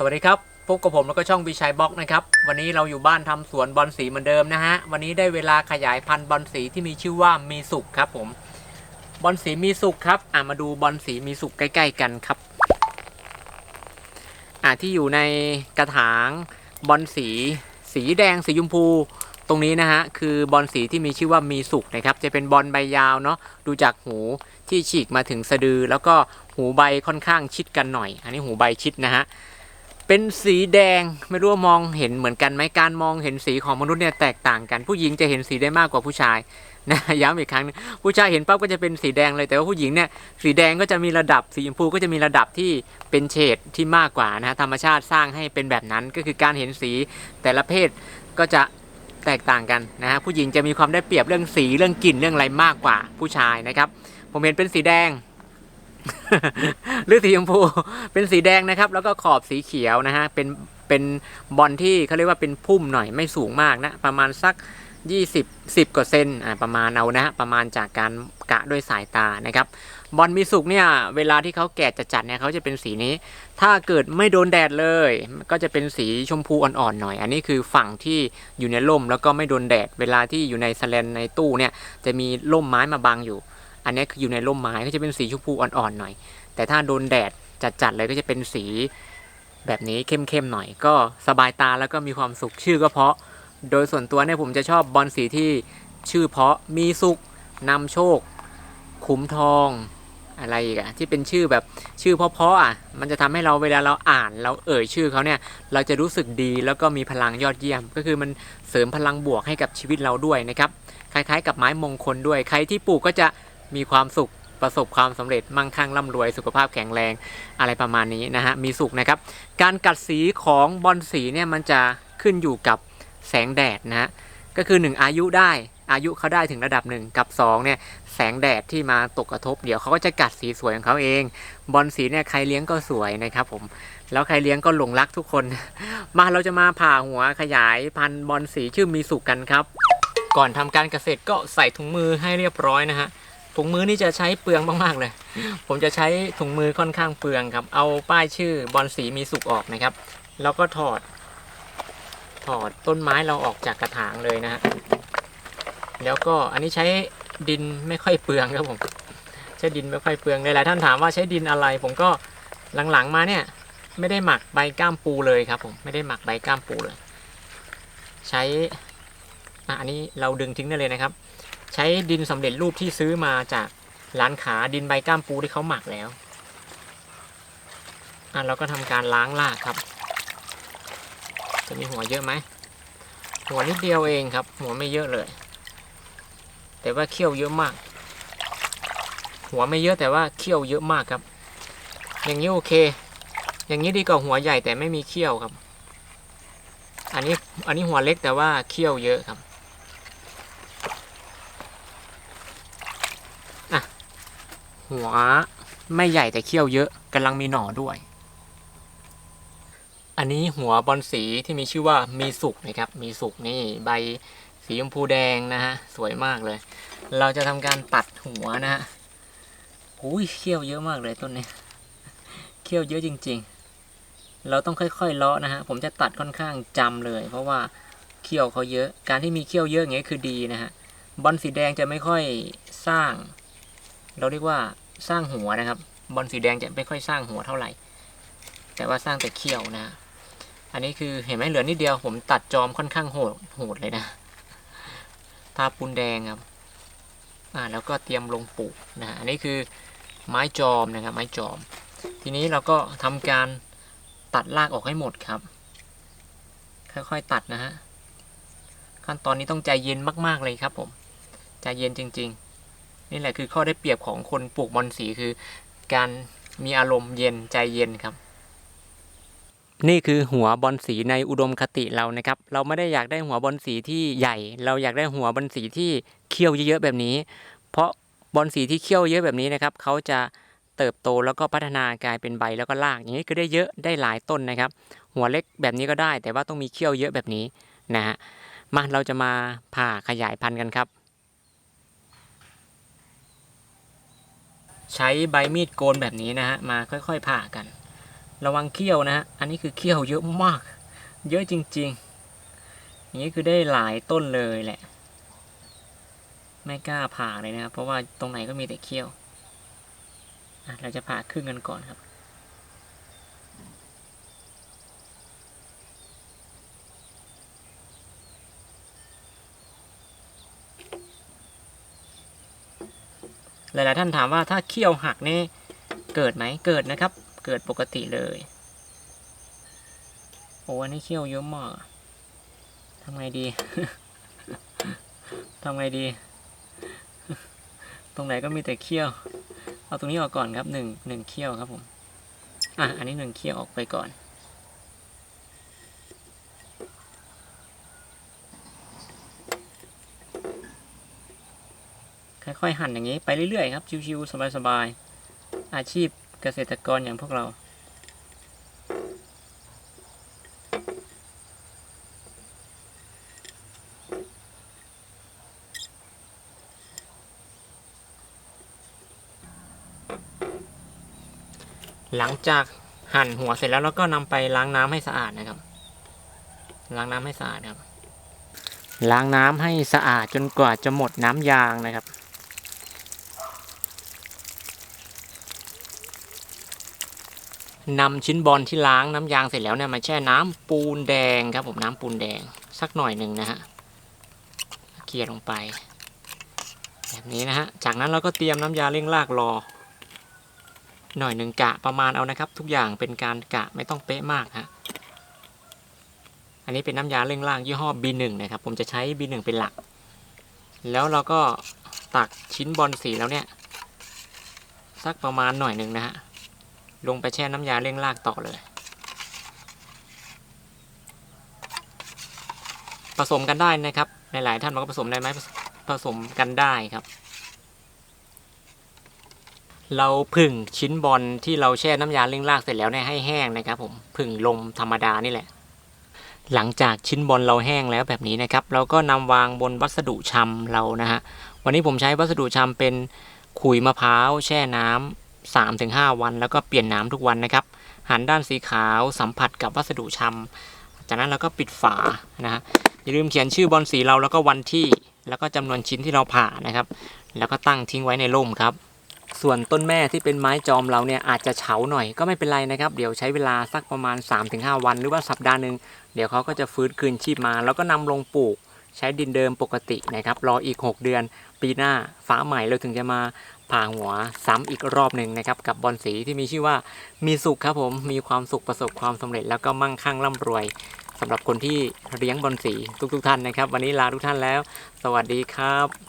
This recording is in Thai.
สวัสดีครับ พบกับผมแล้วก็ช่องวิชัยบล็อกนะครับ วันนี้เราอยู่บ้านทำสวนบอลสีเหมือนเดิมนะฮะ วันนี้ได้เวลาขยายพันธุ์บอลสีที่มีชื่อว่ามีสุกครับผม บอลสีมีสุกครับ อ่ามาดูบอลสีมีสุกใกล้ ๆ กันครับ อ่าที่อยู่ในกระถางบอลสี สีแดงสีชมพู ตรงนี้นะฮะคือบอลสีที่มีชื่อว่ามีสุกนะครับ จะเป็นบอลใบยาวเนาะ ดูจากหูที่ฉีกมาถึงสะดือ แล้วก็หูใบค่อนข้างชิดกันหน่อย อันนี้หูใบชิดนะฮะ เป็นสีแดงไม่รู้ว่ามองเห็นเหมือนกันไหมการมองเห็นสีของมนุษย์เนี่ยแตกต่างกัน ผู้หญิงจะเห็นสีได้มากกว่าผู้ชายนะย้ำอีกครั้งหนึงผู้ชายเห็นปั๊บก็จะเป็นสีแดงเลยแต่ว่าผู้หญิงเนี่ยสีแดงก็จะมีระดับสีชมพูก็จะมีระดับที่เป็นเฉดที่มากกว่านะฮะธรรมชาติสร้างให้เป็นแบบนั้นก็คือการเห็นสีแต่ละเพศก็จะแตกต่างกันนะฮะผู้หญิงจะมีความได้เปรียบเรื่องสีเรื่องกลิ่นเรื่องอะไรมากกว่าผู้ชายนะครับ ผมเห็นเป็นสีแดง หรือสีชมพู เป็นสีแดงนะครับ แล้วก็ขอบสีเขียวนะฮะ เป็น เป็นบอลที่เขาเรียกว่าเป็นพุ่มหน่อย ไม่สูงมากนะ ประมาณสัก 20 10กว่าเซนอ่า ประมาณเอานะฮะ ประมาณจากการกะด้วยสายตานะครับ บอลมีสุกเนี่ย เวลาที่เขาแก่จัดๆเนี่ยเขาจะเป็นสีนี้ ถ้าเกิดไม่โดนแดดเลย ก็จะเป็นสีชมพูอ่อนๆหน่อย อันนี้คือฝั่งที่อยู่ในร่มแล้วก็ไม่โดนแดด เวลาที่อยู่ในสแลนในตู้เนี่ย จะมีร่มไม้มาบังอยู่ อันนี้คืออยู่ในร่มไม้ก็จะเป็นสีชมพูอ่อนๆหน่อย แต่ถ้าโดนแดดจัดๆเลยก็จะเป็นสีแบบนี้เข้มๆหน่อย ก็สบายตาแล้วก็มีความสุขชื่อก็เพราะ โดยส่วนตัวเนี่ยผมจะชอบบอลสีที่ชื่อเพราะมีสุขนำโชค ขุมทองอะไรอีกอะที่เป็นชื่อแบบชื่อเพราะๆอะมันจะทำให้เราเวลาเราอ่านเราเอ่ยชื่อเขาเนี่ยเราจะรู้สึกดีแล้วก็มีพลังยอดเยี่ยม ก็คือมันเสริมพลังบวกให้กับชีวิตเราด้วยนะครับคล้ายๆ กับไม้มงคลด้วย ใครที่ปลูกก็จะ มีความสุขประสบความสำเร็จมั่งคั่งร่ำรวยสุขภาพแข็งแรงอะไรประมาณนี้นะฮะมีสุขนะครับ การกัดสีของบอลสีเนี่ยมันจะขึ้นอยู่กับแสงแดดนะฮะก็คือ 1 อายุได้อายุเขาได้ถึงระดับหนึ่งกับ2เนี่ยแสงแดดที่มาตกกระทบ เดี๋ยวเขาก็จะกัดสีสวยของเขาเอง บอลสีเนี่ยใครเลี้ยงก็สวยนะครับผมแล้วใครเลี้ยงก็หลงรักทุกคน มาเราจะมาผ่าหัวขยายพันธุ์บอลสีชื่อมีสุกกันครับ ก่อนทำการเกษตรก็ใส่ถุงมือให้เรียบร้อยนะฮะ ถุงมือนี่จะใช้เปลืองมากๆเลย ผมจะใช้ถุงมือค่อนข้างเปลืองครับ เอาป้ายชื่อบอลสีมีสุกออกนะครับ แล้วก็ถอด ถอดต้นไม้เราออกจากกระถางเลยนะฮะ แล้วก็อันนี้ใช้ดินไม่ค่อยเปลืองครับผม ใช้ดินไม่ค่อยเปลืองหลายๆท่านถามว่าใช้ดินอะไร ผมก็หลังๆมาเนี่ย ไม่ได้หมักใบก้ามปูเลยครับ ผมไม่ได้หมักใบก้ามปูเลย ใช้อันนี้เราดึงทิ้งได้เลยนะครับ ใช้ดินสำเร็จรูปที่ซื้อมาจากร้านขาดินใบก้ามปูที่เขาหมักแล้วอะเราก็ทำการล้างรากครับ จะมีหัวเยอะไหม หัวนิดเดียวเองครับ หัวไม่เยอะเลย แต่ว่าเขี้ยวเยอะมาก หัวไม่เยอะแต่ว่าเขี้ยวเยอะมากครับ อย่างนี้โอเค อย่างนี้ดีกว่าหัวใหญ่แต่ไม่มีเขี้ยวครับ อันนี้อันนี้หัวเล็กแต่ว่าเขี้ยวเยอะครับ หัวไม่ใหญ่แต่เขี้ยวเยอะกำลังมีหน่อด้วย อันนี้หัวบอลสีที่มีชื่อว่ามีสุกนะครับ มีสุกนี่ใบสีชมพูแดงนะฮะสวยมากเลย เราจะทำการตัดหัวนะฮะอุ้ยเขี้ยวเยอะมากเลยต้นนี้เขี้ยวเยอะจริง ๆ เราต้องค่อยๆเลาะนะฮะผมจะตัดค่อนข้างจำเลย เพราะว่าเขี้ยวเขาเยอะ การที่มีเขี้ยวเยอะอย่างนี้ยคือดีนะฮะบอลสีแดงจะไม่ค่อยสร้าง เราเรียกว่าสร้างหัวนะครับ บอลสีแดงจะไม่ค่อยสร้างหัวเท่าไหร่ แต่ว่าสร้างแต่เขี้ยวนะ อันนี้คือเห็นไหมเหลือนิดเดียวผมตัดจอมค่อนข้างโหดโหดเลยนะทาปูนแดงครับอ่าแล้วก็เตรียมลงปลูกนะอันนี้คือไม้จอมนะครับ ไม้จอม ทีนี้เราก็ทำการตัดรากออกให้หมดครับ ค่อยๆตัดนะฮะขั้นตอนนี้ต้องใจเย็นมากๆเลยครับผมใจเย็นจริง ๆ นี่แหละคือข้อได้เปรียบของคนปลูกบอลสีคือ การมีอารมณ์เย็นใจเย็นครับ นี่คือหัวบอลสีในอุดมคติเรานะครับ เราไม่ได้อยากได้หัวบอลสีที่ใหญ่ เราอยากได้หัวบอลสีที่เขี้ยวเยอะๆแบบนี้ เพราะบอลสีที่เขี้ยวเยอะแบบนี้นะครับเขาจะเติบโตแล้วก็พัฒนากลายเป็นใบแล้วก็รากอย่างนี้คือได้เยอะได้หลายต้นนะครับ หัวเล็กแบบนี้ก็ได้ แต่ว่าต้องมีเขี้ยวเยอะแบบนี้นะฮะมาเราจะมาผ่าขยายพันธุ์กันครับ ใช้ใบมีดโกนแบบนี้นะฮะมาค่อยๆผ่ากัน ระวังเขี้ยวนะฮะอันนี้คือเขี้ยวเยอะมาก เยอะจริงๆอย่างนี้คือได้หลายต้นเลยแหละ ไม่กล้าผ่าเลยนะครับเพราะว่าตรงไหนก็มีแต่เขี้ยวเราจะผ่าครึ่งกันก่อนครับ หลายๆท่านถามว่าถ้าเขี้ยวหักนี่เกิดไหมเกิดนะครับ เกิดปกติเลยโอ้อันนี้เขี้ยวเยอะมากทำไงดีทำไงดี ตรงไหนก็มีแต่เขี้ยว เอาตรงนี้ออกก่อนครับหนึ่งหนึ่งเขี้ยวครับผม อะ อันนี้หนึ่งเขี้ยวออกไปก่อน ค่อยๆหั่นอย่างนี้ไปเรื่อยๆครับ ชิวๆสบายๆ อาชีพเกษตรกรอย่างพวกเรา หลังจากหั่นหัวเสร็จแล้วเราก็นำไปล้างน้ำให้สะอาดนะครับ ล้างน้ำให้สะอาดครับล้างน้ำให้สะอาดจนกว่าจะหมดน้ำยางนะครับ นำชิ้นบอลที่ล้างน้ำยางเสร็จแล้วเนี่ยมาแช่น้ำปูนแดงครับผมน้ำปูนแดงสักหน่อยหนึ่งนะฮะเกลี่ยลงไป แบบนี้นะฮะจากนั้นเราก็เตรียมน้ำยาเร่งรากรอ หน่อยหนึ่งกะประมาณเอานะครับ ทุกอย่างเป็นการกะไม่ต้องเป๊ะมากฮะอันนี้เป็นน้ำยาเร่งรากยี่ห้อ B1 นะครับ ผมจะใช้ B1 เป็นหลัก แล้วเราก็ตักชิ้นบอลสีแล้วเนี่ย สักประมาณหน่อยหนึ่งนะฮะ ลงไปแช่น้ำยาเร่งรากต่อเลย ผสมกันได้นะครับหลายๆท่านบอกว่าผสมได้ไหมผสมกันได้ครับ เราผึ่งชิ้นบอลที่เราแช่น้ำยาเร่งรากเสร็จแล้วเนี่ยให้แห้งนะครับ ผมผึ่งลมธรรมดานี่แหละ หลังจากชิ้นบอลเราแห้งแล้วแบบนี้นะครับ เราก็นำวางบนวัสดุชำเรานะฮะวันนี้ผมใช้วัสดุชำเป็นขุยมะพร้าวแช่น้ำ 3-5 วัน แล้วก็เปลี่ยนน้ำทุกวันนะครับ หันด้านสีขาวสัมผัสกับวัสดุชำจากนั้นเราก็ปิดฝานะฮะอย่าลืมเขียนชื่อบอลสีเราแล้วก็วันที่แล้วก็จำนวนชิ้นที่เราผ่านะครับ แล้วก็ตั้งทิ้งไว้ในร่มครับ ส่วนต้นแม่ที่เป็นไม้จอมเราเนี่ยอาจจะเฉาหน่อยก็ไม่เป็นไรนะครับ เดี๋ยวใช้เวลาสักประมาณ 3-5 วัน หรือว่าสัปดาห์หนึ่งเดี๋ยวเขาก็จะฟื้นคืนชีพมา แล้วก็นำลงปลูกใช้ดินเดิมปกตินะครับ รออีก 6 เดือน ปีหน้าฟ้าใหม่เราถึงจะมา ผ่าหัวซ้ำอีกรอบหนึ่งนะครับ กับบอลสีที่มีชื่อว่ามีสุขครับผมมีความสุขประสบความสำเร็จ แล้วก็มั่งคั่งร่ำรวยสำหรับคนที่เลี้ยงบอลสีทุกๆท่านนะครับ วันนี้ลาทุกท่านแล้ว สวัสดีครับ